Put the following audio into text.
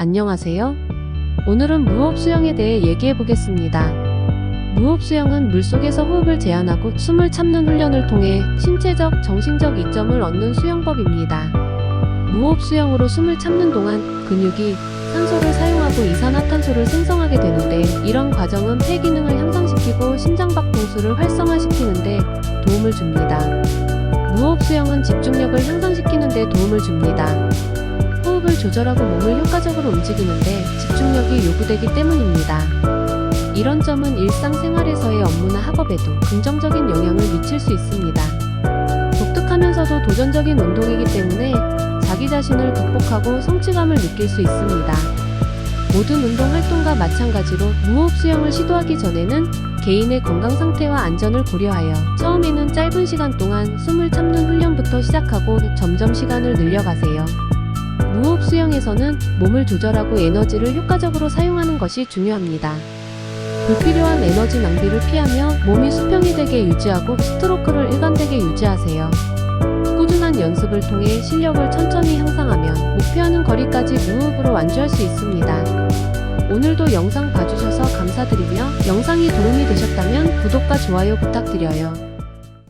안녕하세요. 오늘은 무호흡 수영에 대해 얘기해 보겠습니다. 무호흡 수영은 물속에서 호흡을 제한하고 숨을 참는 훈련을 통해 신체적, 정신적 이점을 얻는 수영법입니다. 무호흡 수영으로 숨을 참는 동안 근육이 산소를 사용하고 이산화탄소를 생성하게 되는데 이런 과정은 폐 기능을 향상시키고 심장박동수를 활성화시키는데 도움을 줍니다. 무호흡 수영은 집중력을 향상시키는 데 도움을 줍니다. 호흡을 조절하고 몸을 효과적으로 움직이는데 집중력이 요구되기 때문입니다. 이런 점은 일상생활에서의 업무나 학업에도 긍정적인 영향을 미칠 수 있습니다. 독특하면서도 도전적인 운동이기 때문에 자기 자신을 극복하고 성취감을 느낄 수 있습니다. 모든 운동 활동과 마찬가지로 무호흡 수영을 시도하기 전에는 개인의 건강 상태와 안전을 고려하여 처음에는 짧은 시간 동안 숨을 참는 훈련부터 시작하고 점점 시간을 늘려가세요. 무호흡 수영에서는 몸을 조절하고 에너지를 효과적으로 사용하는 것이 중요합니다. 불필요한 에너지 낭비를 피하며 몸이 수평이 되게 유지하고 스트로크를 일관되게 유지하세요. 꾸준한 연습을 통해 실력을 천천히 향상하면 목표하는 거리까지 무호흡으로 완주할 수 있습니다. 오늘도 영상 봐주셔서 감사드리며 영상이 도움이 되셨다면 구독과 좋아요 부탁드려요.